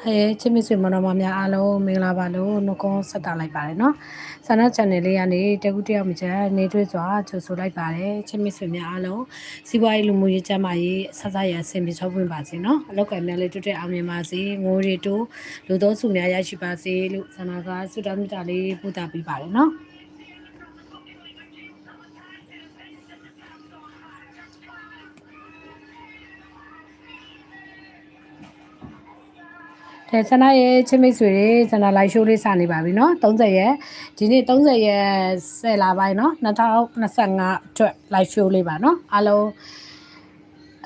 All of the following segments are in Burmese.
အဲချစ်မစ်ဆွေမတော်မများအားလုံးမင်္ဂလာပါလို့နှုတ်ခွန်းဆက်တာလိုက်ပါတယ်နော်ဆန္ဒ channel လေးကနေတကူတယောက်မချမ်းနေတွေ့စွာကြိုဆိုလိုက်ပါတယ်ချစ်မစ်ဆွေများအားလုံးစီးပွားရေးလူမှုရေးကျန်းမာရေးဆက်ဆက်ရအဆင်ပြေချောပွင့်ပါစေနော်အလောက်ကံများလေးတွေ့တဲ့အောင်မြင်ပါစေငိုရီတို့လူသောစုများရရှိပါစေလို့ဆန္ဒကဆုတောင်းမြတ်တာလေးပို့တာပေးပါတယ်နော် အဲဆန္ဒရဲ့ချစ်မိတ်ဆွေတွေဆန္ဒလိုက်ရှိုးလေးစနေပါပြီနော်30ရက်ဒီနေ့30ရက်10လပိုင်းနော်2025အတွက်လိုက်ရှိုးလေးပါနော်အားလုံး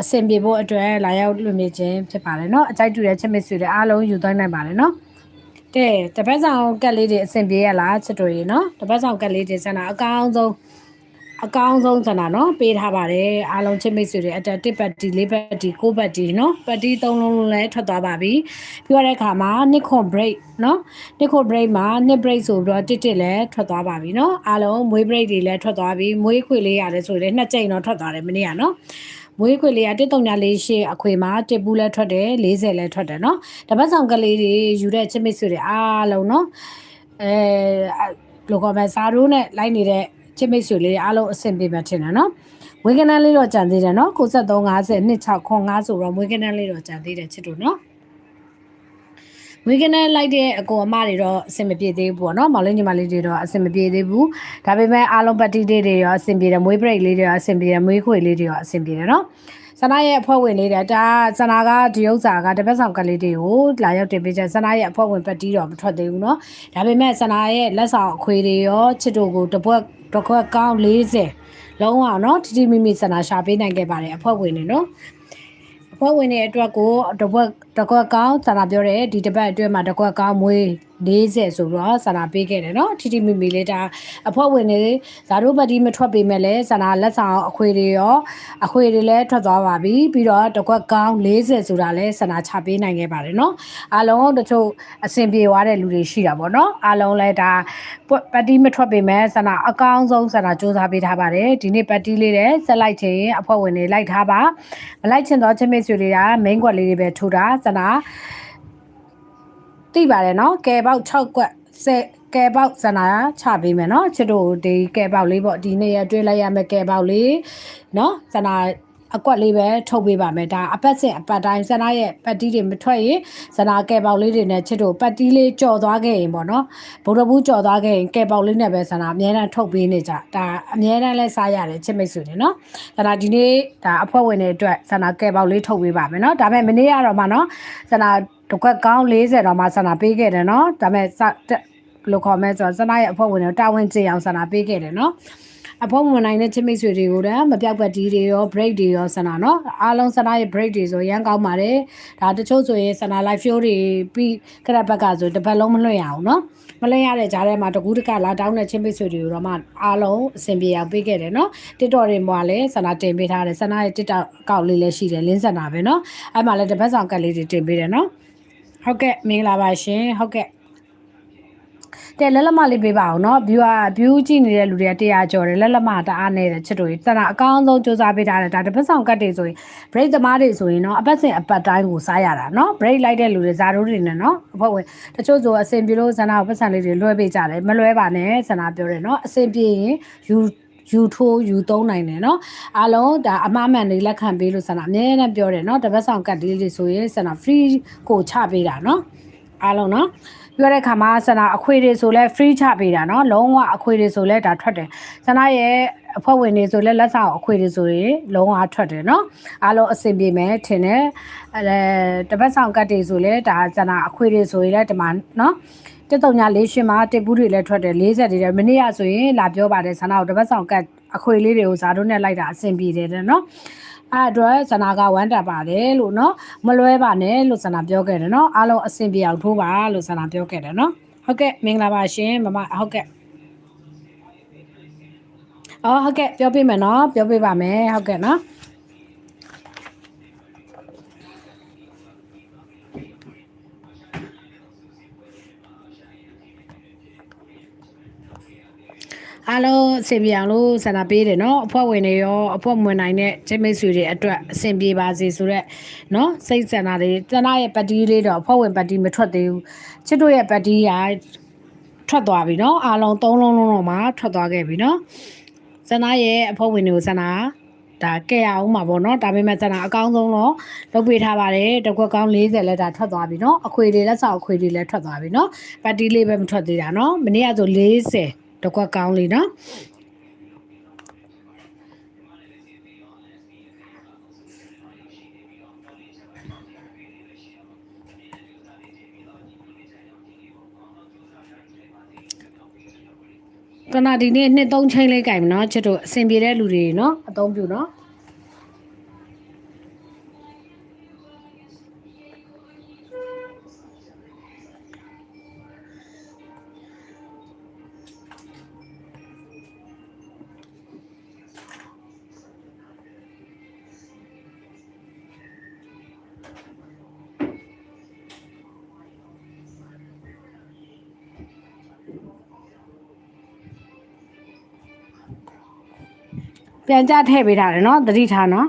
အဆင်ပြေဖို့အတွက်လာရောက်လွှင့်ပြခြင်းဖြစ်ပါတယ်နော်အကြိုက်တူတဲ့ချစ်မိတ်ဆွေတွေအားလုံးယူသွင်းနိုင်ပါတယ်နော်တဲ့တပတ်ဆောင်ကက်လေးတွေအဆင်ပြေရလားချစ်တို့ရေနော်တပတ်ဆောင်ကက်လေးတွေဆန္ဒအကောင်းဆုံး အကောင်းဆုံးသနာနော်ပေးထားပါတယ်အားလုံးချစ်မိတ်ဆွေတွေအတက်တစ်ပတ်တီလေးပတ်တီကိုပတ်တီနော်ပတ်တီသုံးလုံးလုံးလည်းထွက်သွားပါပြီပြောတဲ့အခါမှာနှစ်ခွန် break နော်နှစ်ခွန် break မှာနှစ် break ဆိုပြီးတော့တစ်တစ်လည်းထွက်သွားပါပြီနော်အားလုံးမွေး break တွေလည်းထွက်သွားပြီမွေးခွေလေးရတယ်ဆိုရင်နှစ်ကြိမ်တော့ထွက်သွားတယ်မနေ့ကနော်မွေးခွေလေးက1.48ရှေ့အခွေမှာတစ်ပူးလဲထွက်တယ်40လဲထွက်တယ်နော်တပတ်ဆောင်ကလေးတွေယူတဲ့ချစ်မိတ်ဆွေတွေအားလုံးနော်အဲလောကမဲ့စာရိုးနဲ့လိုက်နေတဲ့ ချစ်မိတ်ဆွေလေးတွေအားလုံးအဆင်ပြေမှထင်တယ်เนาะဝေကနန်းလေးတော့ကြံသေးတယ်เนาะ9350 26ခွန်5ဆိုတော့ဝေကနန်းလေးတော့ကြံသေးတယ်ချစ်တို့เนาะဝေကနန်းလိုက်တဲ့အကိုအမတွေတော့အဆင်မပြေသေးဘူးပေါ့နော်မောင်လေးညီမလေးတွေတော့အဆင်မပြေသေးဘူးဒါပေမဲ့အားလုံးပတ်တီတွေတွေရောအဆင်ပြေတယ်မွေးဘရိတ်လေးတွေရောအဆင်ပြေတယ်မွေးခွေလေးတွေရောအဆင်ပြေတယ်နော်ဆန္ဒရဲ့အဖွဲ့ဝင်လေးတွေဒါဆန္ဒကဒီဥစ္စာကတပတ်ဆောင်ကလေးတွေကိုလာရောက်တင်ပေးချက်ဆန္ဒရဲ့အဖွဲ့ဝင်ပတ်တီတော့မထွက်သေးဘူးเนาะဒါပေမဲ့ဆန္ဒရဲ့လက်ဆောင်အခွေတွေရောချစ်တို့ကိုတပွက်တစ် ခွက်ကောင်း40လုံးအောင်เนาะတီတီမိမိဆန္ဒရှာပေးနိုင်ခဲ့ပါတယ်အဖွဲ့ဝင်တွေเนาะအဖွဲ့ဝင်တွေအတွက်ကိုတပွက်တစ်ခွက်ကောင်းဆန္ဒပြောတယ်ဒီတစ်ပတ်အတွင်းမှာတစ်ခွက်ကောင်းမွေး 40ဆိုတော့ဆန္ဒပေးခဲ့တယ်เนาะတီတီမိမိလေးဒါအဖွဲ့ဝင်တွေဇာတို့ပတ်တီမထွက်ပေးမဲ့လဲဆန္ဒလက်ဆောင်အခွေတွေရောအခွေတွေလည်းထွက်သွားပါပြီပြီးတော့တစ်ခွက်ကောင်း40ဆိုတာလဲဆန္ဒချပေးနိုင်ခဲ့ပါတယ်เนาะအားလုံးတချို့အဆင်ပြေသွားတဲ့လူတွေရှိတာပေါ့เนาะအားလုံးလဲဒါပတ်တီမထွက်ပေးမဲ့ဆန္ဒအကောင်းဆုံးဆန္ဒစူးစမ်းပေးထားပါတယ်ဒီနေ့ပတ်တီလေးတဲ့ဆက်လိုက်ချင်အဖွဲ့ဝင်တွေလိုက်ထားပါမလိုက်ချင်တော့ချင်းမိတ်ဆွေတွေက main ကွက်လေးတွေပဲထိုးတာဆန္ဒ သိပါတယ်နော်ကဲပေါက်6ကွက်10ကဲပေါက်ဇနာချပေးမယ်နော်ချစ်တို့ဒီကဲပေါက်လေးပေါ့ဒီနေ့ရတွေးလိုက်ရမယ်ကဲပေါက်လေးနော်ဇနာအကွက်လေးပဲထုတ်ပေးပါမယ်ဒါအပတ်စဉ်အပတ်တိုင်းဇနာရဲ့ပတ်တီးတွေမထွက်ရင်ဇနာကဲပေါက်လေးတွေနဲ့ချစ်တို့ပတ်တီးလေးကြော်သွားခဲ့ရင်ပေါ့နော်ဗုဒ္ဓဘူးကြော်သွားခဲ့ရင်ကဲပေါက်လေးနဲ့ပဲဇနာအများတန်းထုတ်ပေးနေကြဒါအများတန်းလဲစားရတယ်ချစ်မိတ်ဆွေတွေနော်ဇနာဒီနေ့ဒါအဖွဲ့ဝင်တွေအတွက်ဇနာကဲပေါက်လေးထုတ်ပေးပါမယ်နော်ဒါပေမဲ့မနေ့ကတော့မှနော်ဇနာ တစ်ခွက်ကောင်း40တော့မှစနာပေးခဲ့တယ်နော်ဒါပေမဲ့ဘယ်လိုခေါ်မလဲဆိုတော့စနာရဲ့အဖွဲ့ဝင်တွေတာဝန်ကျေအောင်စနာပေးခဲ့တယ်နော်အဖေဝင်နိုင်တဲ့ချစ်မိတ်ဆွေတွေကိုလည်းမပြောက်ပတ်တီးတွေရော break တွေရောဆန္ဒနော်အားလုံးဆန္ဒရဲ့ break တွေဆိုရန်ကောင်းပါတယ်ဒါတချို့ဆိုရင်ဆန္ဒ live show တွေပြီးခရက်ဘက်ကဆိုတစ်ပတ်လုံးမလွှင့်ရအောင်နော်မလွှင့်ရတဲ့ကြားထဲမှာတကူးတကလာတောင်းတဲ့ချစ်မိတ်ဆွေတွေကိုတော့မှအားလုံးအဆင်ပြေအောင်ပေးခဲ့တယ်နော် TikTok တွေမှာလည်းဆန္ဒတင်ပေးထားတယ်ဆန္ဒရဲ့ TikTok အကောင့်လေးလည်းရှိတယ်လင်းဆန္ဒပဲနော်အဲ့မှာလည်းတစ်ပတ်ဆောင်ကတ်လေးတွေတင်ပေးတယ်နော် ဟုတ်ကဲ့မင်္ဂလာပါရှင်ဟုတ်ကဲ့တဲ့လက်လက်မလေးပေးပါအောင်เนาะ view อ่ะ view ကြည့်နေတဲ့လူတွေက100ကျော်တယ်လက်လက်မတအားနေတယ်ချစ်တို့တနာအကောင်းဆုံးစူးစမ်းပေးထားတယ်ဒါတစ်ပတ်ဆောင်ကတ်တွေဆိုရင် break သမားတွေဆိုရင်เนาะအပတ်စဉ်အပတ်တိုင်းကိုစားရတာเนาะ break လိုက်တဲ့လူတွေဇာတိုးတွေနဲ့เนาะအဖွဲ့ဝင်တချို့ဆိုအဆင်ပြေလို့ဇနာပတ်စံလေးတွေလွှဲပေးကြတယ်မလွှဲပါနဲ့ဇနာပြောတယ်เนาะအဆင်ပြေရင်ယူ ယူထိုးယူသုံးနိုင်တယ်နော်အားလုံးဒါအမှားမှန်လေးလက်ခံပေးလို့ဆန္ဒအများနဲ့ပြောတယ်နော်တပတ်ဆောင်ကတ်လေးတွေဆိုရင်ဆန္ဒ free ကိုချပေးတာနော်အားလုံးနော်ပြောတဲ့ခါမှာဆန္ဒအခွေတွေဆိုလဲ free ချပေးတာနော်လုံးဝအခွေတွေဆိုလဲဒါထွက်တယ်ဆန္ဒရဲ့အဖွဲ့ဝင်တွေဆိုလဲလက်ဆောင်အခွေတွေဆိုရင်လုံးဝထွက်တယ်နော်အားလုံးအဆင်ပြေမယ်ထင်တယ်အဲတပတ်ဆောင်ကတ်တွေဆိုလဲဒါဆန္ဒအခွေတွေဆိုရင်လဲဒီမှာနော် တက်တုံညာလေးရှင်မှာတစ်ဘူးတွေလည်းထွက်တယ်40တွေလည်းမနေ့ကဆိုရင်လာပြောပါတယ်ဆန္ဒကိုတပတ်ဆောင်ကတ်အခွေလေးတွေကိုဇာတို့နဲ့လိုက်တာအဆင်ပြေတယ်တဲ့နော်အဲ့တော့ဇနာကဝမ်းတာပါတယ်လို့နော်မလွဲပါနဲ့လို့ဇနာပြောခဲ့တယ်နော်အားလုံးအဆင်ပြေအောင်ထိုးပါလို့ဇနာပြောခဲ့တယ်နော်ဟုတ်ကဲ့မင်္ဂလာပါရှင်မမဟုတ်ကဲ့အော်ဟုတ်ကဲ့ပြောပြမယ်နော်ပြောပြပါမယ်ဟုတ်ကဲ့နော် အားလုံးအဆင်ပြေအောင်လို့ဆန္ဒပေးတယ်နော်အဖွဲ့ဝင်တွေရောအဖွဲ့ဝင်နိုင်တဲ့ချင်းမိတ်ဆွေတွေအတွက်အဆင်ပြေပါစေဆိုတော့နော်စိတ်ဆန္ဒတွေတနာရဲ့ပတ်တီးလေးတော့အဖွဲ့ဝင်ပတ်တီးမထွက်သေးဘူးချစ်တို့ရဲ့ပတ်တီးကထွက်သွားပြီနော်အားလုံး၃လုံးလုံးတော့မှထွက်သွားခဲ့ပြီနော်ဆန္ဒရဲ့အဖွဲ့ဝင်တွေကိုဆန္ဒဒါကဲရအောင်မှာပေါ့နော်ဒါပေမဲ့ဆန္ဒအကောင်းဆုံးတော့လုပ်ပေးထားပါတယ်တကွက်ကောင်း40လက်ဒါထွက်သွားပြီနော်အခွေတွေလက်ဆောက်အခွေတွေလည်းထွက်သွားပြီနော်ပတ်တီးလေးပဲမထွက်သေးတာနော်မနေ့ကဆို40 တကွက်ကောင်းလေးနော်ကနာဒီနေ့နှစ်သုံးချိန်လေးကြိုင်မယ်နော်ချစ်တို့အဆင်ပြေတဲ့လူတွေနော်အသုံးပြုနော် ပြန်ကြထည့်ပေးထားတယ်နော်သတိထားနော်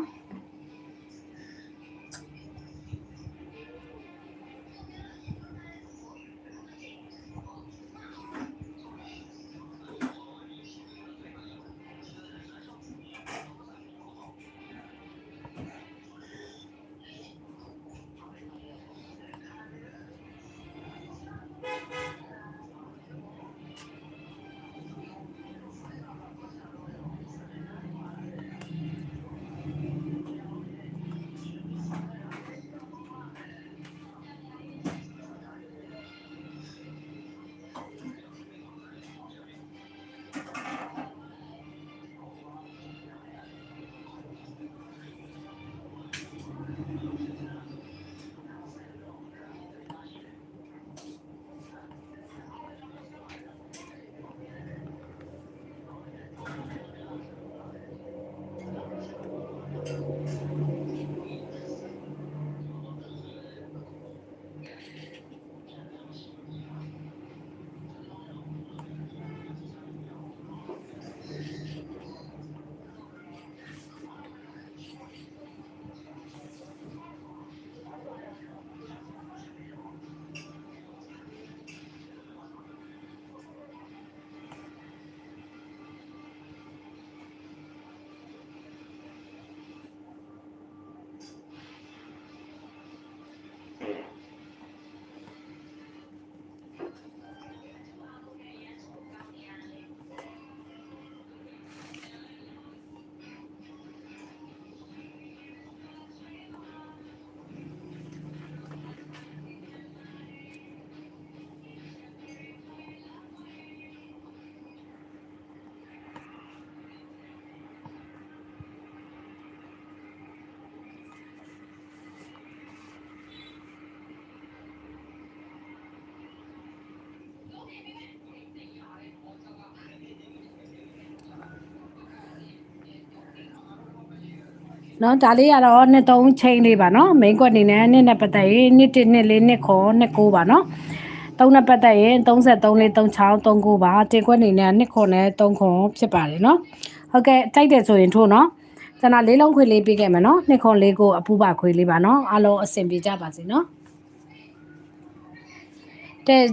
နော်ဒါလေးကတော့နှစ်သုံးချိန်လေးပါနော်မိန်ကွက်အနေနဲ့နှစ်နဲ့ပတ်သက်ရင်နှစ်တစ်နှစ်လေးနှစ်ခေါ်နှစ်ကိုပါနော်သုံးနဲ့ပတ်သက်ရင်33လေး36 39ပါတင်ကွက်အနေနဲ့နှစ်ခေါ်နဲ့3ခေါ်ဖြစ်ပါတယ်နော်ဟုတ်ကဲ့တိုက်တယ်ဆိုရင်ထို့နော်ကျန်တာလေးလုံးခွေလေးပေးခဲ့မယ်နော်နှစ်ခေါ်လေးကိုအပူပါခွေလေးပါနော်အားလုံးအဆင်ပြေကြပါစေနော်တဲ့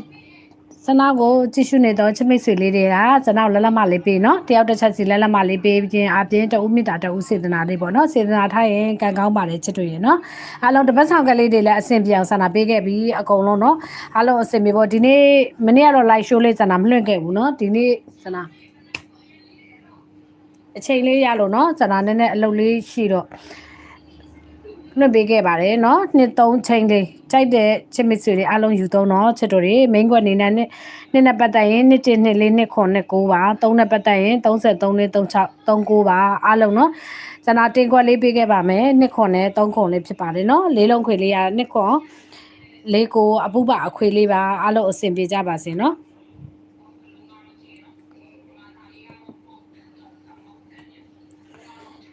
စနာကိုကြည့်ရှုနေတော့ချစ်မိတ်ဆွေလေးတွေကစနာကိုလက်လက်မလေးပေးနော်တယောက်တစ်ချက်စီလက်လက်မလေးပေးခြင်းအပြင်တဦးမြင့်တာတဦးစေတနာလေးပေါ့နော်စေတနာထားရင်ကံကောင်းပါတယ်ချစ်တွေရနော်အားလုံးတစ်ပတ်ဆောင်ကလေးတွေလည်းအဆင်ပြေအောင်ဆန္ဒပေးခဲ့ပြီးအကုန်လုံးနော်အားလုံးအဆင်ပြေပေါ့ဒီနေ့မနေ့ကတော့ live show လေးဆန္ဒမလွှင့်ခဲ့ဘူးနော်ဒီနေ့ဆန္ဒအချိန်လေးရလို့နော်ဆန္ဒနည်းနည်းအလုပ်လေးရှိတော့ လွှင့်ပေးခဲ့ပါတယ်เนาะနှစ်သုံးချိန်လေးကြိုက်တဲ့ချစ်မစ်ဆွေတွေအားလုံးယူသုံးတော့ချစ်တို့တွေ main ကွက်အနေနဲ့နှစ်နှစ်နဲ့ပတ်သက်ရင်နှစ်တစ်နှစ်လေးနှစ်ခွန်နှစ်ကိုပါသုံးနဲ့ပတ်သက်ရင်33လေး36 39ပါအားလုံးเนาะဇနာတင်ကွက်လေးပေးခဲ့ပါမယ်နှစ်ခွန်နဲ့3ခွန်လေးဖြစ်ပါတယ်เนาะလေးလုံးခွေလေးရနှစ်ခွန်လေးကိုအပုပအခွေလေးပါအားလုံးအဆင်ပြေကြပါစေเนาะ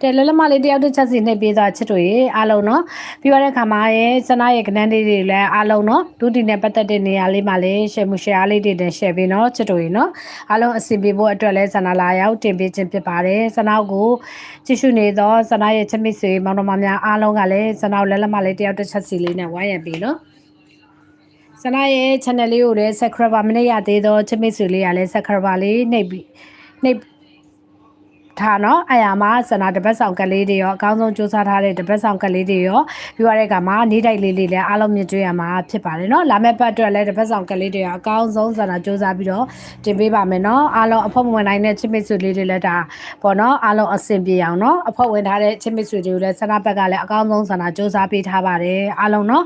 တယ်လဲလမလေးတယောက်တစ်ချက်စီနှိပ်ပေးသွားချစ်တို့ရေအားလုံးနော်ပြီးတော့တဲ့ခါမှာရဲ့စနာရဲ့ကနန်းလေးတွေလည်းအားလုံးနော်ဒုတိနဲ့ပတ်သက်တဲ့နေရာလေးမှာလည်း share မှု share လေးတွေနဲ့ share ပေးနော်ချစ်တို့ရေနော်အားလုံးအဆင်ပြေဖို့အတွက်လည်းစနာလာရောက်တင်ပေးခြင်းဖြစ်ပါတယ်စနာကိုကြည့်ရှုနေသောစနာရဲ့ချစ်မိတ်ဆွေမောင်နှမများအားလုံးကလည်းစနာကိုလဲလမလေးတယောက်တစ်ချက်စီလေးနဲ့ဝိုင်းရံပေးနော်ဆနာရဲ့ channel လေးကိုလည်း subscriber မနေ့ရသေးတော့ချစ်မိတ်ဆွေလေးကလည်း subscriber လေးနှိပ်ပြီးနှိပ် ထားနော်အရာမှာဆနာတပတ်ဆောင်ကလေးတွေရောအကောင်းဆုံးစူးစမ်းထားတဲ့တပတ်ဆောင်ကလေးတွေရောပြီးရတဲ့အခါမှာနေတိုက်လေးလေးလည်းအားလုံးမြင်တွေ့ရမှာဖြစ်ပါတယ်နော်လာမယ့်ပတ်အတွက်လည်းတပတ်ဆောင်ကလေးတွေရောအကောင်းဆုံးဆနာစူးစမ်းပြီးတော့တင်ပေးပါမယ်နော်အားလုံးအဖို့ဝင်နိုင်တဲ့ချစ်မိတ်ဆွေလေးတွေလည်းဒါပေါ့နော်အားလုံးအဆင်ပြေအောင်နော်အဖို့ဝင်ထားတဲ့ချစ်မိတ်ဆွေတွေကိုလည်းဆနာဘက်ကလည်းအကောင်းဆုံးဆနာစူးစမ်းပေးထားပါတယ်အားလုံးနော်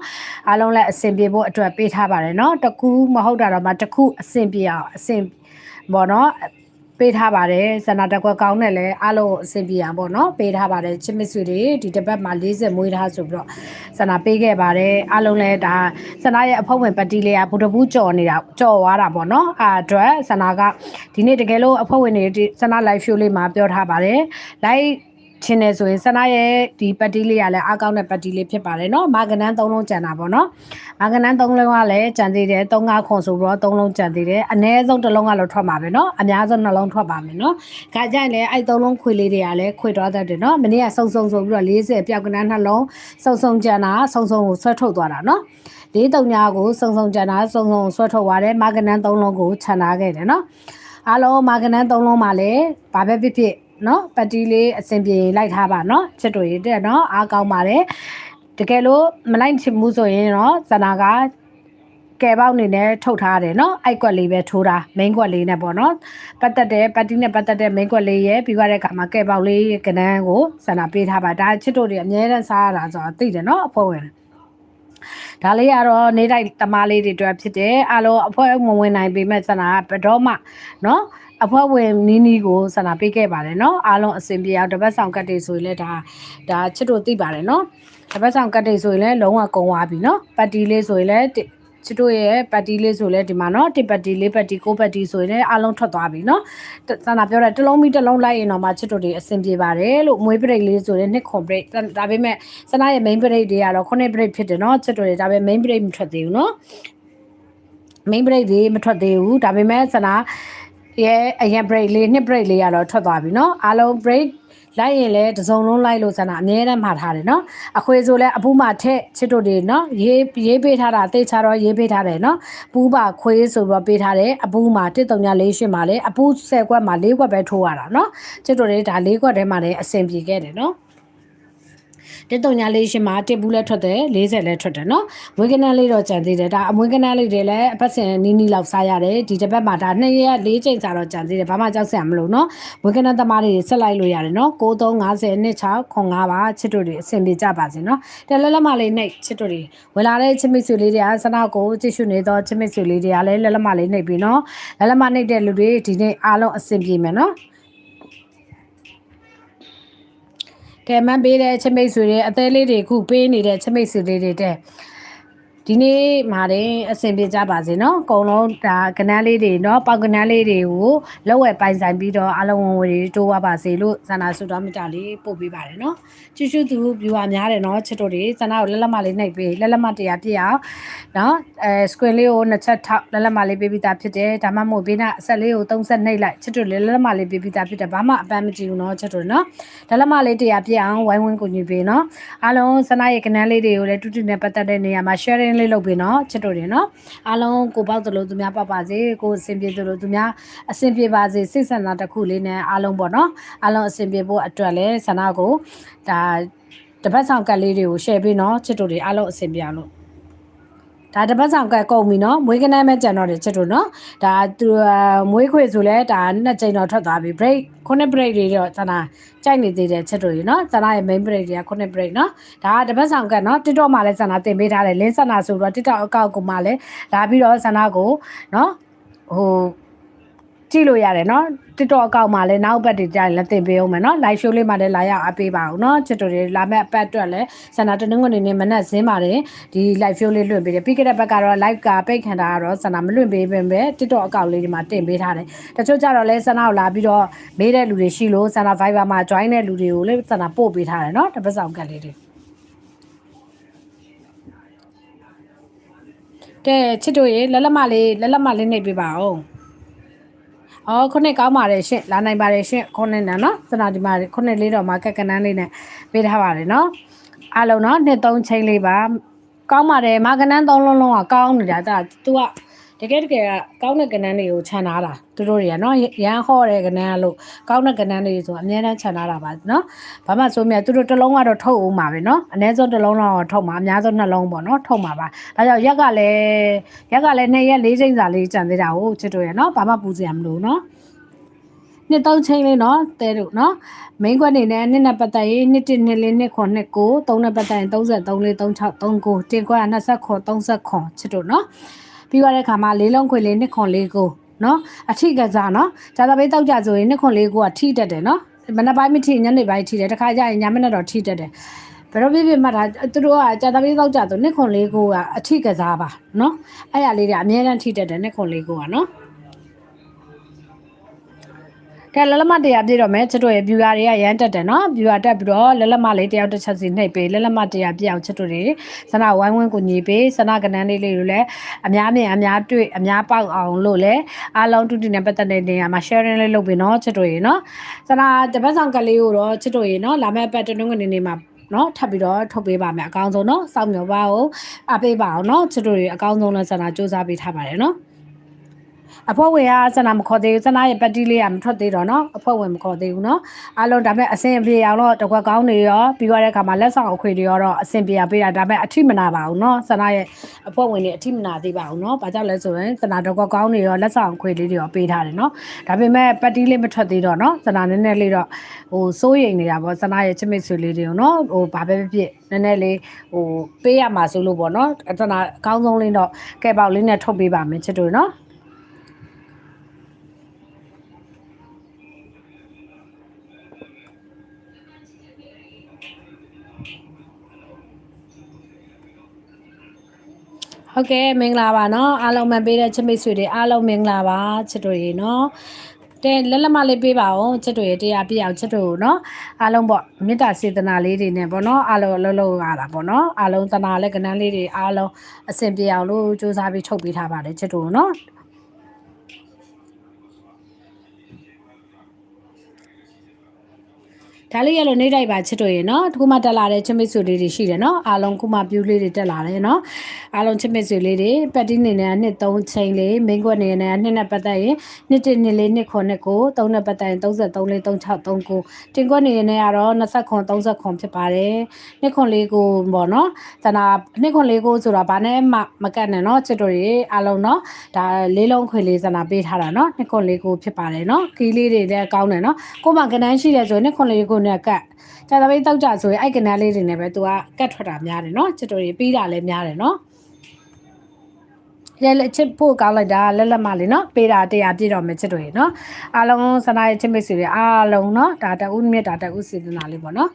အားလုံးလည်းအဆင်ပြေဖို့အတွက်ပေးထားပါတယ်နော်တကူမဟုတ်တာတော့မှတခုအဆင်ပြေအောင်အဆင်ပေါ့နော် ပေးထားပါတယ်ဆန္ဒတက်ကွက်ကောင်းနဲ့လည်းအားလုံးအဆင်ပြေအောင်ပေါ့နော်ပေးထားပါတယ်ချစ်မစ်ဆွေတွေဒီတစ်ပတ်မှာ40မွေးထားဆိုပြီးတော့ဆန္ဒပေးခဲ့ပါတယ်အားလုံးလည်းဒါဆန္ဒရဲ့အဖို့ဝင်ပတ်တီလေးကဘုဒ္ဓဘူးကြော်နေတာကြော်သွားတာပေါ့နော်အာအတွက်ဆန္ဒကဒီနေ့တကယ်လို့အဖို့ဝင်တွေဒီဆန္ဒ live show လေးမှာပြောထားပါတယ် live ချင်းနေဆိုရင်ဆနာရဲ့ဒီပတ်တီးလေးကလည်းအကောင့်နဲ့ပတ်တီးလေးဖြစ်ပါတယ်เนาะမာဂနန်၃လုံးကြံတာပေါ့เนาะမာဂနန်၃လုံးကလည်းကြံသေးတယ်၃ငါခွန်ဆိုပြီးတော့၃လုံးကြံသေးတယ်အနည်းဆုံးတစ်လုံးကတော့ထွက်မှာပဲเนาะအများဆုံးနှလုံးထွက်ပါမယ်เนาะခါကြရင်လည်းအဲ့၃လုံးခွေလေးတွေကလည်းခွေသွားတတ်တယ်เนาะမနေ့ကစုံစုံဆိုပြီးတော့40ပြောက်ကနန်းနှလုံးစုံစုံကြံတာစုံစုံကိုဆွဲထုတ်သွားတာเนาะလေးတုံညာကိုစုံစုံကြံတာစုံစုံဆွဲထုတ်သွားတယ်မာဂနန်၃လုံးကိုခြံထားခဲ့တယ်เนาะအားလုံးမာဂနန်၃လုံးမှာလည်းဘာပဲဖြစ်ဖြစ် နော်ပတ်တီးလေးအဆင်ပြေလိုက်ထားပါနော်ချစ်တို့ရတဲ့နော်အားကောင်းပါတယ်တကယ်လို့မလိုက်ချင်ဘူးဆိုရင်တော့ဇနာကကဲပေါက်နေနဲ့ထုတ်ထားတယ်နော်အိုက်ကွက်လေးပဲထိုးတာ main ကွက်လေးနဲ့ပေါ့နော်ပတ်သက်တဲ့ပတ်တီးနဲ့ပတ်သက်တဲ့ main ကွက်လေးရဲ့ပြီးသွားတဲ့အခါမှာကဲပေါက်လေးကနန်းကိုဇနာပေးထားပါဒါချစ်တို့တွေအများနဲ့စားရတာဆိုတော့သိတယ်နော်အဖွဲဝင်ဒါလေးကတော့နေတိုက်တမားလေးတွေအတွက်ဖြစ်တယ်အားလုံးအဖွဲဝင်ဝင်နိုင်ပေမဲ့ဇနာဘယ်တော့မှနော် အဖွဲ့ဝင်နီးနီးကိုဆန္ဒပေးခဲ့ပါတယ်เนาะအားလုံးအဆင်ပြေအောင်တပတ်ဆောင်ကတ်တွေဆိုရင်လည်းဒါဒါချစ်တို့သိပါတယ်เนาะတပတ်ဆောင်ကတ်တွေဆိုရင်လည်းလုံးဝကုံသွားပြီเนาะပတ်တီလေးဆိုရင်လည်းချစ်တို့ရဲ့ပတ်တီလေးဆိုလဲဒီမှာเนาะတစ်ပတ်တီလေးပတ်တီကိုပတ်တီဆိုရင်လည်းအားလုံးထွက်သွားပြီเนาะဆန္ဒပြောတဲ့တစ်လုံးပြီးတစ်လုံးလိုက်ရင်တော့မှချစ်တို့တွေအဆင်ပြေပါတယ်လို့မွေးပရိတ်လေးဆိုရင်နှစ်ခွန်ပရိတ်ဒါပေမဲ့ဆန္ဒရဲ့ main ပရိတ်တွေကတော့ခုနှစ်ပရိတ်ဖြစ်တယ်เนาะချစ်တို့တွေဒါပေမဲ့ main ပရိတ်မထွက်သေးဘူးเนาะ main break တွေမထွက်သေးဘူးဒါပေမဲ့ဆနာ ရဲ့အရင် break လေးနှစ် break လေးကတော့ထွက်သွားပြီเนาะအားလုံး break လိုက်ရင်လည်းတစ်စုံလုံးလိုက်လို့ဆန္ဒအမြဲတမ်းမှာထားတယ်เนาะအခွေဆိုလဲအပူမှာထက်ချစ်တို့တွေเนาะရေးရေးပေးထားတာတေချာတော့ရေးပေးထားတယ်เนาะပူးပါခွေးဆိုပြီးပေးထားတယ်အပူမှာ1348မှာလဲအပူ10ခွက်မှာ4ခွက်ပဲထိုးရတာเนาะချစ်တို့တွေဒါ4ခွက်ထဲမှာလည်းအဆင်ပြေခဲ့တယ်เนาะ တက်တုံညာလေးရှင်မှာတစ်ဘူးလည်းထွက်တယ်40လည်းထွက်တယ်နော်မွေးကနန်းလေးတော့ကြံသေးတယ်ဒါအမွေးကနန်းလေးတွေလည်းအပတ်စဉ်နီးနီးလောက်စားရတယ်ဒီတစ်ပတ်မှာဒါနှစ်ရက်၄ချိန်စားတော့ကြံသေးတယ်ဘာမှကြောက်စရာမလိုနော်မွေးကနန်းသမားတွေဆက်လိုက်လို့ရတယ်နော်9350နှစ်6ခွန်5ပါချစ်တို့တွေအဆင်ပြေကြပါစေနော်တယ်လက်လက်မလေးနှိပ်ချစ်တို့တွေဝင်လာတဲ့ချစ်မိတ်ဆွေလေးတွေကစနာကိုကြည့်ရှုနေတော့ချစ်မိတ်ဆွေလေးတွေကလည်းလက်လက်မလေးနှိပ်ပြီးနော်လက်လက်မနှိပ်တဲ့လူတွေဒီနေ့အားလုံးအဆင်ပြေမယ်နော် ကဲမန်းပေးတဲ့ချမိတ်ဆွေတွေအသေးလေးတွေခုပေးနေတဲ့ချမိတ်ဆွေလေးတွေတဲ့ ဒီနေ့မှာလည်းအဆင်ပြေကြပါစေနော်အကုန်လုံးဒါကနန်းလေးတွေနော်ပေါက်ကနန်းလေးတွေကိုလက်ဝဲပိုင်ဆိုင်ပြီးတော့အလုံးဝဝင်တွေတိုးဝပါစေလို့ဆန္ဒဆုတောင်းမြတ်တာလေးပို့ပေးပါတယ်နော်ချူချူသူ viewer များတယ်နော်ချစ်တို့တွေဆန္ဒကိုလက်လက်မလေးနှိပ်ပေးလက်လက်မတရားပြအောင်နော်အဲ screen လေးကိုနှစ်ချက်ထောက်လက်လက်မလေးပေးပြီးသားဖြစ်တယ်ဒါမှမဟုတ်ဘေးနာအဆက်လေးကိုသုံးဆက်နှိပ်လိုက်ချစ်တို့လက်လက်မလေးပေးပြီးသားဖြစ်တယ်ဘာမှအပန်းမကြည့်ဘူးနော်ချစ်တို့နော်လက်လက်မလေးတရားပြအောင်ဝိုင်းဝန်းကူညီပေးနော်အားလုံးဆန္ဒရဲ့ကနန်းလေးတွေကိုလည်းတူတူနဲ့ပတ်သက်တဲ့နေရာမှာ sharing လေးလုပ်ပေးနော်ချစ်တို့တွေနော်အားလုံးကိုပေါက်သလိုသူများပေါက်ပါစေကိုအဆင်ပြေသလိုသူများအဆင်ပြေပါစေစိတ်ဆန္ဒတစ်ခုလေးနဲ့အားလုံးပေါ့နော်အားလုံးအဆင်ပြေဖို့အတွက်လည်းဆန္ဒကိုဒါတပတ်ဆောင်ကတ်လေးတွေကို share ပေးနော်ချစ်တို့တွေအားလုံးအဆင်ပြေအောင်လို့ ဒါတပတ်ဆောင်ကတ်ကုန်ပြီနော်မွေးကနန်းမဲ့ကြံတော့တယ်ချစ်တို့နော်ဒါသူမွေးခွေဆိုလဲဒါနှစ်ချိန်တော့ထွက်သွားပြီ break ခုနှစ် break တွေတော့ဇာနာကြိုက်နေသေးတယ်ချက်တို့ရေနော်ဇာနာရဲ့ main break တွေကခုနှစ် break နော်ဒါကတပတ်ဆောင်ကတ်နော် TikTok မှာလည်းဇာနာတင်ပေးထားတယ်လင်းဇာနာဆိုတော့ TikTok အကောင့်ကိုမှလည်းလာပြီးတော့ဇာနာကိုနော်ဟို ကြည့်လို့ရတယ်နော် TikTok အကောင့်မှာလည်းနောက်ဘက်တွေကြာရင်လည်းတင်ပေးအောင်မယ်နော် live show လေးမှာလည်းလာရောက်အပ်ပေးပါအောင်နော်ချစ်တို့တွေလာမဲ့အပတ်အတွက်လည်းဆန္ဒတနင်္ဂနွေနေ့မနက်ဇင်းပါတယ်ဒီ live show လေးလွှင့်ပေးတယ်ပြီးခဲ့တဲ့ဘက်ကတော့ live ကပိတ်ခံတာကတော့ဆန္ဒမလွှင့်ပေးပင်ပဲ TikTok အကောင့်လေးဒီမှာတင်ပေးထားတယ်တချို့ကြတော့လည်းဆန္ဒကိုလာပြီးတော့မေးတဲ့လူတွေရှိလို့ဆန္ဒ Viber မှာ join တဲ့လူတွေကိုလည်းဆန္ဒပို့ပေးထားတယ်နော်တစ်ပတ်ဆောင်ကတ်လေးတွေတဲ့ချစ်တို့ရေလက်လက်မလေးလက်လက်မလေးနှိပ်ပေးပါဦး အော်ခုနှစ်ကောင်းပါတယ်ရှင်လာနိုင်ပါတယ်ရှင်ခုနှစ်နဲ့နော်စနာဒီမှာခုနှစ်လေးတော့မှာကက်ကနန်းလေးနဲ့ပေးထားပါတယ်နော်အားလုံးနော်နှစ်သုံးချိန်လေးပါကောင်းပါတယ်မာကနန်းသုံးလုံးလုံးကကောင်းနေတာဒါ तू က တကယ်တကယ်ကကောင်းတဲ့ကနန်းတွေကိုခြံထားတာသူတို့တွေကနော်ရန်ဟော့တဲ့ကနန်းလို့ကောင်းတဲ့ကနန်းတွေဆိုအများနဲ့ခြံထားတာပါနော်ဘာမှဆိုမြတ်သူတို့တစ်လုံးကတော့ထုတ်အောင်ပါပဲနော်အနည်းဆုံးတစ်လုံးတော့ထုတ်မှာအများဆုံးနှလုံးပေါ့နော်ထုတ်မှာပါဒါကြောင့်ရက်ကလည်းရက်ကလည်းနှစ်ရက်လေးချိန်စာလေးကြံသေးတာကိုချစ်တို့ရနော်ဘာမှပူစရာမလိုနော်နှစ်သုံးချိန်လေးနော်တဲတို့နော်မိန်းခွက်နေနဲ့နှစ်နဲ့ပတ်သက်ရင်နှစ်တစ်နှစ်လေးနှစ်ခွန်နှစ်ကိုသုံးနဲ့ပတ်သက်ရင်33လေး36 39တင်ခွက်က20ခွန်30ခွန်ချစ်တို့နော် ပြီးသွားတဲ့ခါမှာလေးလုံးခွေလေးနှစ်ခွန်လေးကိုနော်အထိကစားနော်ဇာတာပေးတောက်ကြဆိုရင်နှစ်ခွန်လေးကိုကထိတတ်တယ်နော်မနက်ပိုင်းမထိညနေပိုင်းထိတယ်တခါကျရင်ညမနေ့တော့ထိတတ်တယ်ဘယ်တော့ပြပြမှတ်တာသူတို့ကကြာတာပေးတောက်ကြဆိုနှစ်ခွန်လေးကိုကအထိကစားပါနော်အဲ့ရလေးတွေအများတန်းထိတတ်တယ်နှစ်ခွန်လေးကိုကနော် ကဲလလမတရားပြည့်တော့မယ်ချစ်တို့ရဲ့ viewer တွေကရမ်းတက်တယ်နော် viewer တက်ပြီးတော့လလမလေးတယောက်တစ်ချက်စီနှိပ်ပေးလလမတရားပြည့်အောင်ချစ်တို့တွေစနဝိုင်းဝန်းကိုညီပေးစနကနန်းလေးလေးတွေလည်းအများမြင်အများတွေ့အများပေါက်အောင်လို့လည်းအားလုံးတူတူနဲ့ပတ်သက်တဲ့နေရာမှာ sharing လေးလုပ်ပေးနော်ချစ်တို့ရေနော်စနတပတ်ဆောင်ကလေးကိုတော့ချစ်တို့ရေနော်လာမယ့်ပတ်တနင်္ဂနွေနေ့မှာနော်ထပ်ပြီးတော့ထုတ်ပေးပါမယ်အကောင်းဆုံးနော်စောင့်မျှော်ပါအောင်အပေးပါအောင်နော်ချစ်တို့ရေအကောင်းဆုံးနဲ့စနစူးစမ်းပေးထားပါတယ်နော် အဖွဲ့ဝင်ကစနာမခေါ်သေးဘူးစနာရဲ့ပတ်တီးလေးကမထွက်သေးတော့နော်အဖွဲ့ဝင်မခေါ်သေးဘူးနော်အားလုံးဒါပေမဲ့အဆင်ပြေအောင်တော့တကွက်ကောင်းတွေရောပြီးရတဲ့အခါမှာလက်ဆောင်အခွေတွေရောတော့အဆင်ပြေအောင်ပေးတာဒါပေမဲ့အထိမနာပါဘူးနော်စနာရဲ့အဖွဲ့ဝင်တွေအထိမနာသေးပါဘူးနော်ဘာကြောင့်လဲဆိုရင်စနာတကွက်ကောင်းတွေရောလက်ဆောင်အခွေလေးတွေရောပေးထားတယ်နော်ဒါပေမဲ့ပတ်တီးလေးမထွက်သေးတော့နော်စနာနည်းနည်းလေးတော့ဟိုစိုးရိမ်နေတာပေါ့စနာရဲ့ချစ်မိတ်ဆွေလေးတွေကိုနော်ဟိုဘာပဲဖြစ်ဖြစ်နည်းနည်းလေးဟိုပေးရမှာဆိုလို့ပေါ့နော်စနာအကောင်းဆုံးလေးတော့ကဲပေါက်လေးနဲ့ထုတ်ပေးပါမယ်ချစ်တို့နော် ဟုတ်ကဲ့မင်္ဂလာပါနော်အားလုံးမှပေးတဲ့ချစ်မိတ်ဆွေတွေအားလုံးမင်္ဂလာပါချစ်တို့ရေနော်တဲ့လက်လက်မလေးပေးပါအောင်ချစ်တို့ရေတရားပြအောင်ချစ်တို့နော်အားလုံးပေါ့မေတ္တာစေတနာလေးတွေနဲ့ပေါ့နော်အားလုံးအလုံးလုံးရတာပေါ့နော်အားလုံးတနာလက်ကဏ္ဍလေးတွေအားလုံးအဆင်ပြေအောင်လို့စူးစမ်းပြီးထုတ်ပေးထားပါတယ်ချစ်တို့နော် ဒါလေးရလို့နေတိုက်ပါချစ်တို့ရေနော်တခုမှတက်လာတဲ့ချစ်မိတ်ဆွေလေးတွေရှိတယ်နော်အားလုံးခုမှပြူးလေးတွေတက်လာတယ်နော်အားလုံးချစ်မိတ်ဆွေလေးတွေပတ်တီးနေနဲ့နှစ်3ချိန်လေးမင်းကွက်နေနဲ့နှစ်နဲ့ပတ်သက်ရင်နှစ်တစ်နှစ်လေးနှစ်ခွန်နှစ်ကို3နဲ့ပတ်သက်ရင်33လေး36 39တင်ကွက်နေနဲ့ကတော့20ခွန်30ခွန်ဖြစ်ပါတယ်နှစ်ခွန်လေးကိုပေါ့နော်တနာနှစ်ခွန်လေးကိုဆိုတာဘာနဲ့မှမကတ်နဲ့နော်ချစ်တို့ရေအားလုံးနော်ဒါလေးလုံးခွေလေးစနာပေးထားတာနော်နှစ်ခွန်လေးကိုဖြစ်ပါတယ်နော်ကီးလေးတွေလည်းကောင်းတယ်နော်ကိုမကနန်းရှိတယ်ဆိုရင်နှစ်ခွန်လေးကိုနဲ့ကတ်ကြာသပတေးတောက်ကြဆိုရင်အိုက်ကနားလေးတွေနဲ့ပဲသူကကတ်ထွက်တာများတယ်နော်ချစ်တော်တွေပေးတာလည်းများတယ်နော်လက်ချစ်ဖို့ကောင်းလိုက်တာလက်လက်မလေးနော်ပေးတာတရားပြည့်တော်မယ်ချစ်တော်ရေနော်အားလုံးဆန္ဒရဲ့ချစ်မိတ်ဆွေတွေအားလုံးနော်ဒါတအုပ်မြတ်ဒါတအုပ်စေတနာလေးပေါ့နော်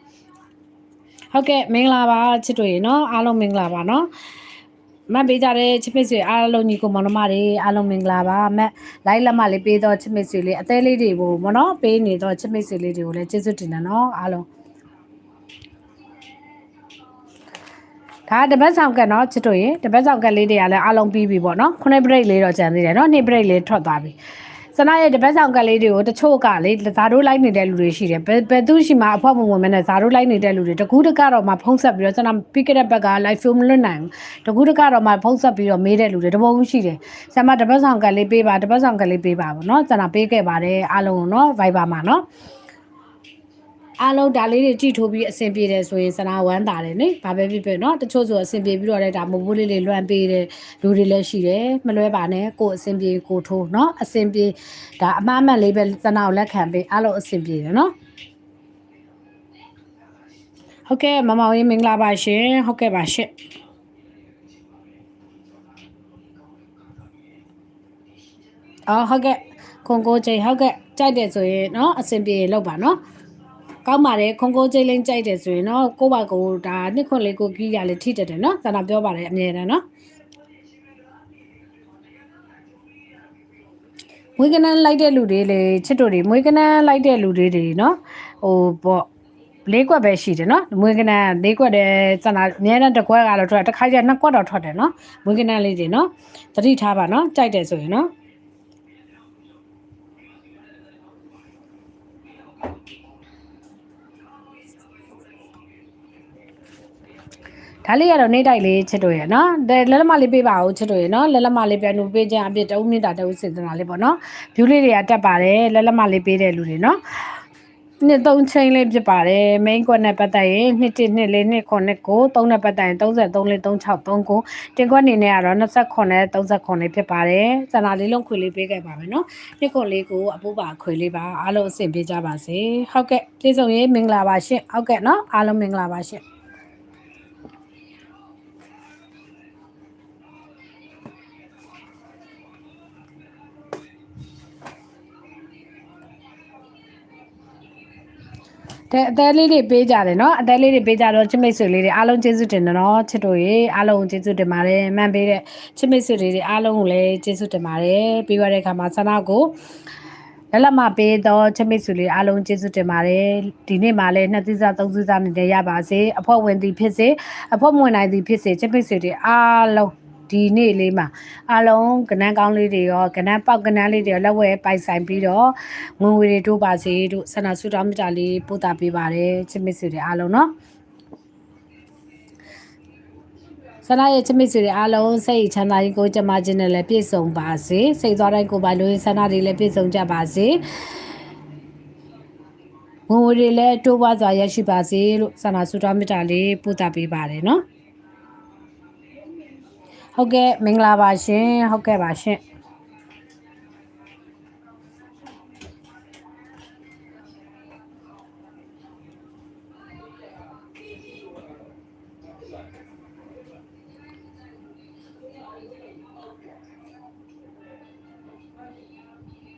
ဟုတ်ကဲ့မင်္ဂလာပါချစ်တို့ရေနော်အားလုံးမင်္ဂလာပါနော် မတ်ပေးကြတဲ့ချစ်မိတ်ဆွေအားလုံးညီကိုမောင်နှမတွေအားလုံးမင်္ဂလာပါမတ်လိုက်လက်မလေးပေးတော့ချစ်မိတ်ဆွေလေးအသေးလေးတွေကိုမနော်ပေးနေတော့ချစ်မိတ်ဆွေလေးတွေကိုလည်းကျေးဇူးတင်တယ်နော်အားလုံးဒါတပတ်ဆောင်ကနော်ချစ်တို့ရေတပတ်ဆောင်ကလေးတွေကလည်းအားလုံးပြီးပြီပေါ့နော်ခုနှစ် break လေးတော့ကြံသေးတယ်နော်နှစ် break လေးထွက်သွားပြီ စနာရဲ့တပတ်ဆောင်ကတ်လေးတွေကိုတချို့ကလေဇာတို့လိုက်နေတဲ့လူတွေရှိတယ်ဘယ်ဘယ်သူရှိမှအဖွက်ဝင်ဝင်မဲ့နဲ့ဇာတို့လိုက်နေတဲ့လူတွေတကူးတကတော့မှဖုံးဆက်ပြီးတော့စနာပြီးခဲ့တဲ့ဘက်က live film လွတ်နိုင်ဘူးတကူးတကတော့မှဖုံးဆက်ပြီးတော့မေးတဲ့လူတွေတပုံရှိတယ်ဆရာမတပတ်ဆောင်ကတ်လေးပေးပါတပတ်ဆောင်ကတ်လေးပေးပါပေါ့နော်စနာပေးခဲ့ပါတယ်အားလုံးကိုနော် Viber မှာနော် အားလုံးဒါလေးတွေကြည့်ထိုးပြီးအဆင်ပြေတယ်ဆိုရင်စနာဝမ်းတာတယ်နိဘာပဲဖြစ်ဖြစ်เนาะတချို့ဆိုအဆင်ပြေပြီးတော့လည်းဒါမမိုးလေးလေးလွှမ်းပေးတဲ့လူတွေလည်းရှိတယ်မလွဲပါနဲ့ကိုယ်အဆင်ပြေကိုထိုးเนาะအဆင်ပြေဒါအမှားမှန်လေးပဲစနာကိုလက်ခံပေးအားလုံးအဆင်ပြေတယ်เนาะဟုတ်ကဲ့မမောင်ရေးမင်္ဂလာပါရှင်ဟုတ်ကဲ့ပါရှင်အော်ဟုတ်ကဲ့ ခွန်ကိုချိန်ဟုတ်ကဲ့ကြိုက်တယ်ဆိုရင်เนาะအဆင်ပြေလောက်ပါเนาะ ကောင်းပါတယ်ခွန်ကိုကျိတ်လိမ့်ကြိုက်တယ်ဆိုရင်တော့ကိုပါကိုဒါနှစ်ခွန်လေးကိုကြီးရလေထိတက်တယ်နော်ဆန္ဒပြောပါတယ်အမြဲတမ်းနော်မွေးကနန်းလိုက်တဲ့လူတွေလေချစ်တို့တွေမွေးကနန်းလိုက်တဲ့လူတွေတွေနော်ဟိုပေါ့လေးကွက်ပဲရှိတယ်နော်မွေးကနန်းလေးကွက်တယ်စန္ဒအများနဲ့တစ်ကွက်ကတော့ထွက်တစ်ခါကျနှစ်ကွက်တော့ထွက်တယ်နော်မွေးကနန်းလေးတွေနော်တတိထားပါနော်ကြိုက်တယ်ဆိုရင်နော် ဒါလေးကတော့နေတိုက်လေးချစ်တို့ရယ်နော်ဒါလက်လက်မလေးပေးပါဦးချစ်တို့ရယ်နော်လက်လက်မလေးပြန်လို့ပေးခြင်းအပြစ်တအုံးမြင့်တာတအုံးစင်စနာလေးပေါ့နော်ဘျူးလေးတွေကတက်ပါတယ်လက်လက်မလေးပေးတဲ့လူတွေနော်နှစ်သုံးချိန်လေးဖြစ်ပါတယ် main ကွက်နဲ့ပတ်သက်ရင်နှစ်တစ်နှစ်လေးနှစ်ခုနှစ်ကိုသုံးနဲ့ပတ်သက်ရင်33လေး36 39တင်ကွက်အနေနဲ့ကတော့29နဲ့39လေးဖြစ်ပါတယ်စန္ဒလေးလုံးခွေလေးပေးခဲ့ပါမယ်နော်နှစ်ခုလေးကိုအပူပါခွေလေးပါအားလုံးအဆင်ပြေကြပါစေဟုတ်ကဲ့ပြေဆုံးရေးမင်္ဂလာပါရှင်ဟုတ်ကဲ့နော်အားလုံးမင်္ဂလာပါရှင် တဲ့အသေးလေးတွေပေးကြတယ်နော်အသေးလေးတွေပေးကြတော့ချစ်မိတ်ဆွေလေးတွေအားလုံးကျေးဇူးတင်တယ်နော်ချစ်တို့ရေအားလုံးကျေးဇူးတင်ပါတယ်မှန်ပေးတဲ့ချစ်မိတ်ဆွေလေးတွေအားလုံးကိုလည်းကျေးဇူးတင်ပါတယ်ပြီးရတဲ့အခါမှာဆန္ဒကိုလက်လက်မပေးတော့ချစ်မိတ်ဆွေလေးအားလုံးကျေးဇူးတင်ပါတယ်ဒီနေ့မှလည်းနှစ်သီးစားသုံးသီးစားနေရပါစေအဖွဲ့ဝင်သည်ဖြစ်စေအဖွဲ့ဝင်နိုင်သည်ဖြစ်စေချစ်မိတ်ဆွေတွေအားလုံး ဒီနေ့လေးမှာအားလုံးကနန်းကောင်းလေးတွေရောကနန်းပေါက်ကနန်းလေးတွေရောလက်ဝဲပိုက်ဆိုင်ပြီးတော့ငွေငွေတွေတိုးပါစေတို့ဆန္ဒဆုတောင်းမြတ်တာလေးပို့တာပေးပါတယ်ချစ်မိတ်ဆွေတွေအားလုံးနော်ဆန္ဒရဲ့ချစ်မိတ်ဆွေတွေအားလုံးစိတ်ချမ်းသာရေးကိုကြမှာခြင်းနဲ့လည်းပြည့်စုံပါစေစိတ်သွားတိုင်းကိုယ်ပါလို့ဆန္ဒတွေလည်းပြည့်စုံကြပါစေငွေငွေတွေလည်းတိုးပွားစွာရရှိပါစေလို့ဆန္ဒဆုတောင်းမြတ်တာလေးပို့တာပေးပါတယ်နော် ဟုတ်ကဲ့မင်္ဂလာပါရှင်ဟုတ်ကဲ့ပါရှင်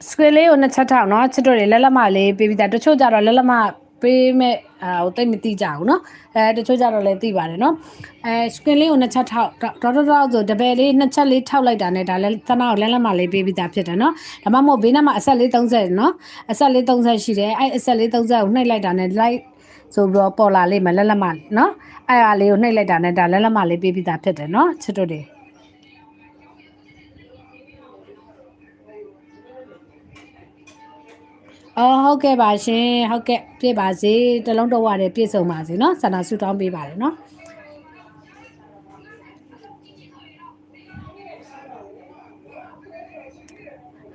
စကလေးကိုနှစ်ချက်ထောက်เนาะချစ်တို့တွေလက်လက်မလေးပေးပြီးသားတချို့ကြတော့လက်လက်မ ပေးမဲ့အာဟိုတိတ်မသိကြဘူးเนาะအဲတချို့ကြတော့လည်းသိပါတယ်เนาะအဲစကလေးကိုနှစ်ချက်ထောက်ဒေါက်တာတော့ဆိုတပယ်လေးနှစ်ချက်လေးထောက်လိုက်တာနဲ့ဒါလည်းသနာကိုလက်လက်မလေးပေးပြီးသားဖြစ်တယ်เนาะဒါမှမဟုတ်ဘေးနားမှာအဆက်လေး30เนาะအဆက်လေး30ရှိတယ်အဲအဆက်လေး30ကိုနှိပ်လိုက်တာနဲ့ light ဆိုပြီးတော့ပေါ်လာလိမ့်မယ်လက်လက်မလေးเนาะအဲအားလေးကိုနှိပ်လိုက်တာနဲ့ဒါလက်လက်မလေးပေးပြီးသားဖြစ်တယ်เนาะချစ်တို့တွေ အော်ဟုတ်ကဲ့ပါရှင်ဟုတ်ကဲ့ပြည့်ပါစေတလုံးတော့ရတယ်ပြည့်စုံပါစေနော်ဆန္ဒဆုတောင်းပေးပါတယ်နော်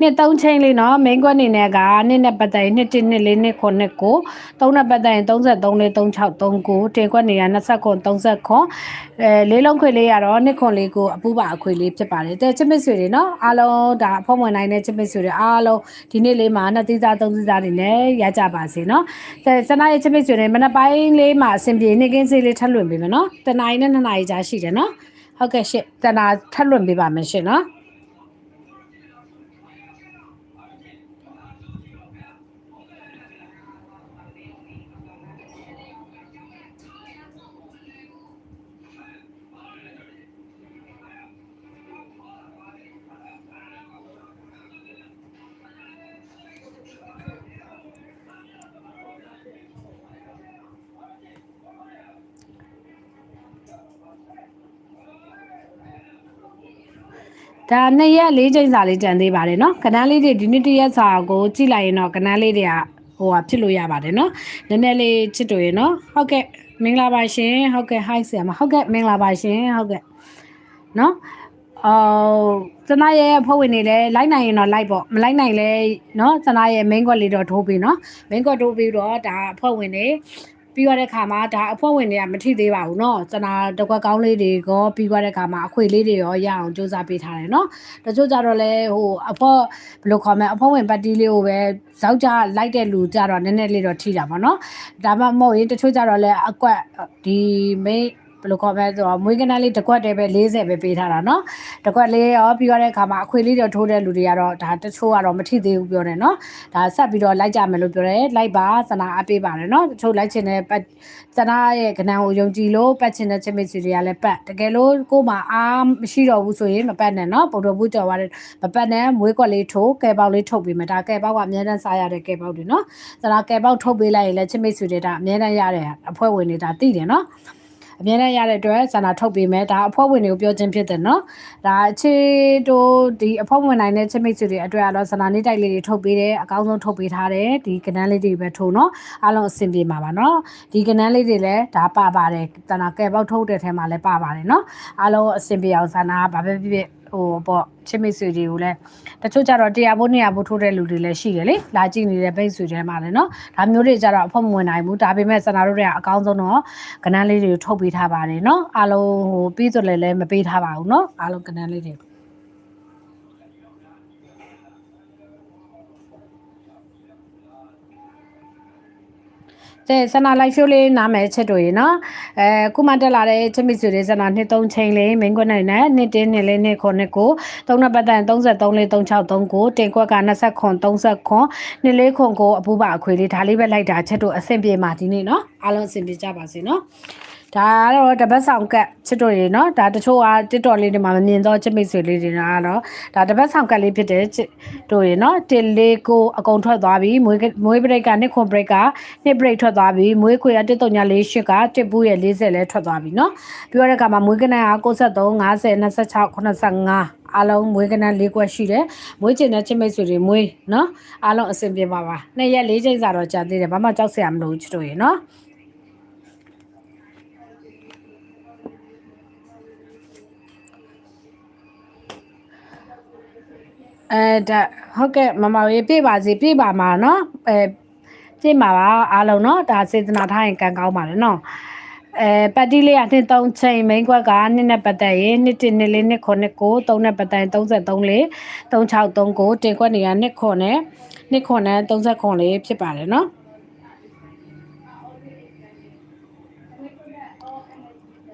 နှစ်သုံးချင်းလေးနော် main ကွက်နေနဲ့ကနှစ်နဲ့ပတ်သက်ရင်နှစ်1နှစ်4နှစ်9နှစ်ကိုသုံးနဲ့ပတ်သက်ရင်33လေး36 39တင်ကွက်နေရ29 39အဲလေးလုံးခွေလေးရတော့နှစ်ခွန်လေးကိုအပူပါအခွေလေးဖြစ်ပါတယ်တဲ့ချစ်မစ်ဆွေတွေနော်အားလုံးဒါဖုံးဝင်နိုင်တဲ့ချစ်မစ်ဆွေတွေအားလုံးဒီနေ့လေးမှာနှစ်သီးသားသုံးသီးသားတွေနဲ့ရကြပါစေနော်တဲ့စနိုင်းရဲ့ချစ်မစ်ဆွေတွေမနက်ပိုင်းလေးမှာအဆင်ပြေနေကင်းစေးလေးထပ်လွှင့်ပေးမယ်နော်တနားရီနဲ့နှစ်နာရီကြာရှိတယ်နော်ဟုတ်ကဲ့ရှင့်တနာထပ်လွှင့်ပေးပါမယ်ရှင့်နော် ဒါနှစ်ရက်လေးချိန်စာလေးကြံသေးပါတယ်เนาะကနန်းလေးတွေဒီနေ့တစ်ရက်စာကိုကြည့်လိုက်ရင်တော့ကနန်းလေးတွေကဟိုဟာဖြစ်လို့ရပါတယ်เนาะနည်းနည်းလေးချစ်တူရေเนาะဟုတ်ကဲ့မင်္ဂလာပါရှင်ဟုတ်ကဲ့ hi ဆရာမဟုတ်ကဲ့မင်္ဂလာပါရှင်ဟုတ်ကဲ့เนาะအော်စနာရဲ့ဖွဲ့ဝင်နေလဲလိုက်နိုင်ရင်တော့လိုက်ပေါ့မလိုက်နိုင်လဲเนาะစနာရဲ့ main ကွက်လေးတော့ထိုးပြီးเนาะ main ကွက်ထိုးပြီးတော့ဒါဖွဲ့ဝင်နေ ပြီးရတဲ့ခါမှာဒါအဖွဲ့ဝင်တွေကမထိသေးပါဘူးเนาะစနာတစ်ခွက်ကောင်းလေးတွေကပြီးရတဲ့ခါမှာအခွေလေးတွေရောရအောင်စူးစမ်းပေးထားတယ်เนาะတချို့ကြတော့လဲဟိုအဖွဲ့ဘယ်လိုခေါ်မလဲအဖွဲ့ဝင်ပတ်တီးလေးကိုပဲဇောက်ကြလိုက်တဲ့လူကြတော့နည်းနည်းလေးတော့ထိတာပေါ့เนาะဒါမှမဟုတ်ရင်တချို့ကြတော့လဲအကွက်ဒီ main ဘ ယ်လိုခေါ်မလဲဆိုတော့မွေးကနန်းလေးတစ်ခွက်တည်းပဲ40ပဲပေးထားတာနော်တစ်ခွက်လေးရောပြီးရတဲ့အခါမှာအခွေလေးတော့ထိုးတဲ့လူတွေကတော့ဒါတချို့ကတော့မထိသေးဘူးပြောတယ်နော်ဒါဆက်ပြီးတော့လိုက်ကြမယ်လို့ပြောတယ်လိုက်ပါစနာအပေးပါတယ်နော်တချို့လိုက်ချင်တဲ့ပတ်စနာရဲ့ကနန်းကိုယုံကြည်လို့ပတ်ချင်တဲ့ချစ်မစ်စီတွေကလည်းပတ်တကယ်လို့ကို့မှာအားမရှိတော့ဘူးဆိုရင်မပတ်နဲ့နော်ပုံတော်ဘူးကြော်ရတဲ့မပတ်နဲ့မွေးကွက်လေးထိုးကဲပေါက်လေးထုတ်ပေးမယ်ဒါကဲပေါက်ကအများတန်းစားရတဲ့ကဲပေါက်တွေနော်စနာကဲပေါက်ထုတ်ပေးလိုက်ရင်လည်းချစ်မစ်စီတွေဒါအများတန်းရတဲ့အဖွဲ့ဝင်တွေဒါသိတယ်နော် အမြဲတမ်းရတဲ့အတွက်ဆန္ဒထုတ်ပေးမယ်ဒါအဖွဲ့ဝင်တွေကိုပြောချင်းဖြစ်တယ်နော်ဒါအခြေတို့ဒီအဖွဲ့ဝင်နိုင်တဲ့ချစ်မိတ်ဆွေတွေအတွက်ကတော့ဆန္ဒနေတိုက်လေးတွေထုတ်ပေးတယ်အကောင်းဆုံးထုတ်ပေးထားတယ်ဒီကနန်းလေးတွေပဲထိုးနော်အားလုံးအဆင်ပြေမှာပါနော်ဒီကနန်းလေးတွေလည်းဒါပါပါတယ်ဆန္ဒကဲပေါက်ထုတ်တဲ့ထဲမှာလည်းပါပါတယ်နော်အားလုံးအဆင်ပြေအောင်ဆန္ဒကဘာပဲဖြစ်ဖြစ် ဟိုပေါ့ချစ်မိတ်ဆွေတွေကိုလည်းတချို့ကြတော့တရားဖို့200ဖို့ထိုးတဲ့လူတွေလည်းရှိတယ်လေလာကြည့်နေတဲ့ပိတ်ဆွေတွေမှာလည်းနော်ဒါမျိုးတွေကြတော့အဖို့မဝင်နိုင်ဘူးဒါပေမဲ့ဆန္ဒတို့တွေကအကောင်းဆုံးတော့ကနန်းလေးတွေကိုထုတ်ပေးထားပါတယ်နော်အားလုံးဟိုပြီးဆိုလည်းလည်းမပေးထားပါဘူးနော်အားလုံးကနန်းလေးတွေ တဲ့ဆန္ဒလိုက်ရှိုးလေးနားမယ်ချက်တို့ရေနော်အဲခုမှတက်လာတဲ့ချက်မီစုတွေဆန္ဒနှစ်သုံးချိန်လေးမင်းကွက်နိုင်နဲ့နှစ်တင်းနှစ်လေးနှစ်ခုနှစ်ကိုသုံးနှစ်ပတ်တန်33လေး3639တင်ကွက်က20ခွန်30ခွန်နှစ်လေးခွန်ကိုအပူပါအခွေလေးဒါလေးပဲလိုက်တာချက်တို့အဆင်ပြေမှာဒီနေ့နော်အားလုံးအဆင်ပြေကြပါစေနော် ဒါကတော့တပတ်ဆောင်ကတ်ချစ်တော်တွေเนาะဒါတချို့က TikTok လေးတွေမှာမမြင်တော့ချစ်မိတ်ဆွေလေးတွေကတော့ဒါတပတ်ဆောင်ကတ်လေးဖြစ်တဲ့ချစ်တို့တွေเนาะတစ်လေးကိုအကုန်ထွက်သွားပြီမွေးမွေးဘရိတ်ကနှစ်ခွန်ဘရိတ်ကနှစ်ဘရိတ်ထွက်သွားပြီမွေးခွေကတစ်တုံညာလေးရှစ်ကတစ်ဘူးရဲ့40လဲထွက်သွားပြီเนาะပြီးတော့တဲ့ကမှာမွေးကနန်းက63 50 26 85အားလုံးမွေးကနန်း၄ခွက်ရှိတယ်မွေးကျင်တဲ့ချစ်မိတ်ဆွေတွေမွေးเนาะအားလုံးအဆင်ပြေပါပါနှစ်ရက်၄ချိန်စာတော့ကြာသေးတယ်ဘာမှကြောက်စရာမလိုဘူးချစ်တို့ရေเ အဲဒါဟုတ်ကဲ့မမရေပြည့်ပါစေပြည့်ပါမှာနော်အဲပြည့်ပါပါအားလုံးနော်ဒါစေတနာထားရင်ကံကောင်းပါလေနော်အဲပတ်တိလေးကနှစ်သုံးချိန်မိန်ကွက်ကနှစ်နဲ့ပတ်သက်ရင်နှစ်တစ်နှစ်လေးနှစ်ခုနှစ်ကိုသုံးနဲ့ပတ်သက်ရင်33လေး3639ကိုတင်ခွက်နေရနှစ်ခုနဲ့နှစ်ခုနဲ့39လေးဖြစ်ပါတယ်နော်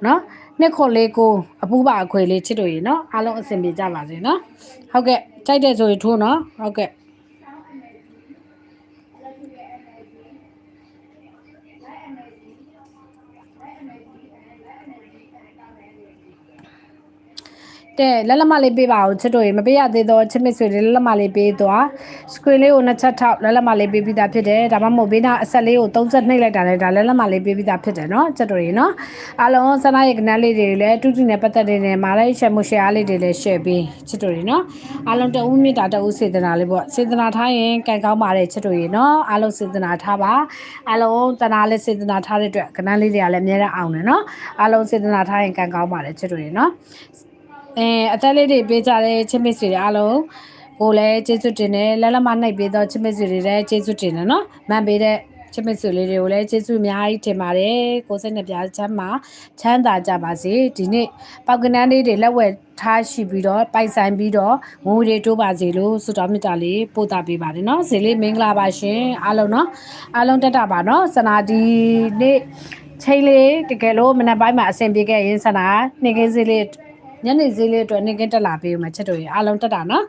နော်နှစ်ခုလေးကိုအပူပါအခွေလေးချစ်တို့ရေနော်အားလုံးအဆင်ပြေကြပါစေနော်ဟုတ်ကဲ့ ကြိုက်တဲ့ဆိုရင်ထိုးနော်ဟုတ်ကဲ့ တဲ့လက်လက်မလေးပေးပါဦးချစ်တို့ရေမပေးရသေးတော့ချစ်မစ်ဆွေလေးလက်လက်မလေးပေးသွားစကရီလေးကိုနှစ်ချက်ထောက်လက်လက်မလေးပေးပြီးသားဖြစ်တယ်ဒါမှမဟုတ်ဘေးနာအဆက်လေးကိုသုံးဆက်နှိပ်လိုက်တာလည်းဒါလက်လက်မလေးပေးပြီးသားဖြစ်တယ်နော်ချစ်တို့ရေနော်အားလုံးဆန္ဒရဲ့ကနန်းလေးတွေလည်းတူတူနဲ့ပတ်သက်နေတဲ့မာလိုက်ရှယ်မှုရှယ်အားလေးတွေလည်း share ပေးချစ်တို့ရေနော်အားလုံးတဦးမြင့်တာတဦးစေတနာလေးပေါ့စေတနာထားရင်ကံကောင်းပါတယ်ချစ်တို့ရေနော်အားလုံးစေတနာထားပါအားလုံးတနာလေးစေတနာထားတဲ့အတွက်ကနန်းလေးတွေကလည်းအများအားအောင်တယ်နော်အားလုံးစေတနာထားရင်ကံကောင်းပါတယ်ချစ်တို့ရေနော် အဲအသက်လေးတွေပေးကြတဲ့ချစ်မစ်ဆွေတွေအားလုံးကိုလည်းကျေးဇူးတင်တယ်လက်လက်မနှိပ်ပေးတော့ချစ်မစ်ဆွေတွေလည်းကျေးဇူးတင်တယ်နော်မှန်ပေးတဲ့ချစ်မစ်ဆွေလေးတွေကိုလည်းကျေးဇူးအများကြီးတင်ပါတယ်ကိုစိတ်နှပြချမ်းမှာချမ်းသာကြပါစေဒီနေ့ပောက်ကနန်းလေးတွေလက်ဝဲထားရှိပြီးတော့ပိုက်ဆိုင်ပြီးတော့ငိုတွေတိုးပါစေလို့ဆုတောင်းမေတ္တာလေးပို့တာပေးပါတယ်နော်ဇေလေးမင်္ဂလာပါရှင်အားလုံးနော်အားလုံးတက်တာပါနော်စနာဒီနေ့ချိန်လေးတကယ်လို့မနက်ပိုင်းမှာအဆင်ပြေခဲ့ရင်စနာနေကင်းစေးလေး ညနေဈေးလေးအတွက်နေကင်းတက်လာပေးဦးမယ်ချက်တို့ရေအားလုံးတက်တာနော်